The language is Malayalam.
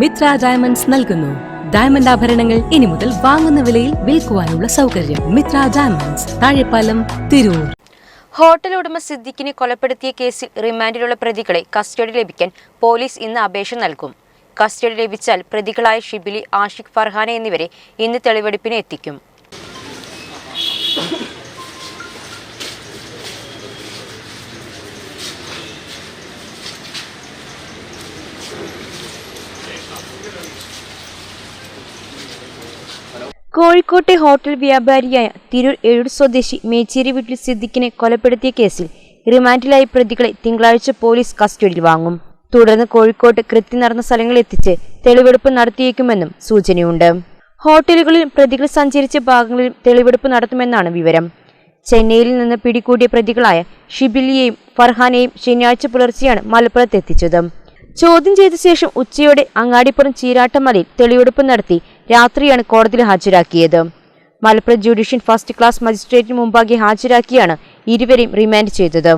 മിത്ര ഡയമണ്ട്സ് നൽകുന്നു. ഡയമണ്ട് ആഭരണങ്ങൾ ഇനി മുതൽ വാങ്ങുന്ന വിലയിൽ വിൽക്കുവാനുള്ള സൗകര്യം മിത്ര ഡയമണ്ട്സ് താഴെപ്പാലം തിരൂർ. ഹോട്ടൽ ഉടമ സിദ്ദിഖിനെ കൊലപ്പെടുത്തിയ കേസിൽ റിമാൻഡിലുള്ള പ്രതികളെ കസ്റ്റഡി ലഭിക്കാൻ പോലീസ് ഇന്ന് അപേക്ഷ നൽകും. കസ്റ്റഡി ലഭിച്ചാൽ പ്രതികളായ ഷിബിലി ആഷിഖ് ഫർഹാന എന്നിവരെ ഇന്ന് തെളിവെടുപ്പിന് എത്തിക്കും. കോഴിക്കോട്ടെ ഹോട്ടൽ വ്യാപാരിയായ തിരൂർ എഴുട് സ്വദേശി മേച്ചേരി വീട്ടിൽ സിദ്ദിഖിനെ കൊലപ്പെടുത്തിയ കേസിൽ റിമാൻഡിലായ പ്രതികളെ തിങ്കളാഴ്ച പോലീസ് കസ്റ്റഡിയിൽ വാങ്ങും. തുടർന്ന് കോഴിക്കോട്ട് കൃത്യം നടന്ന സ്ഥലങ്ങളിൽ എത്തിച്ച് തെളിവെടുപ്പ് നടത്തിയേക്കുമെന്നും സൂചനയുണ്ട്. ഹോട്ടലുകളിൽ പ്രതികൾ സഞ്ചരിച്ച ഭാഗങ്ങളിലും തെളിവെടുപ്പ് നടത്തുമെന്നാണ് വിവരം. ചെന്നൈയിൽ നിന്ന് പിടികൂടിയ പ്രതികളായ ഷിബിലിയെയും ഫർഹാനെയും ശനിയാഴ്ച പുലർച്ചെയാണ് മലപ്പുറത്ത് എത്തിച്ചത്. ചോദ്യം ചെയ്ത ശേഷം ഉച്ചയോടെ അങ്ങാടിപ്പുറം ചീരാട്ടമലയിൽ തെളിവെടുപ്പ് നടത്തി രാത്രിയാണ് കോടതിയിൽ ഹാജരാക്കിയത്. മലപ്പുറം ജുഡീഷ്യൽ ഫസ്റ്റ് ക്ലാസ് മജിസ്ട്രേറ്റിന് മുമ്പാകെ ഹാജരാക്കിയാണ് ഇരുവരെയും റിമാൻഡ് ചെയ്തത്.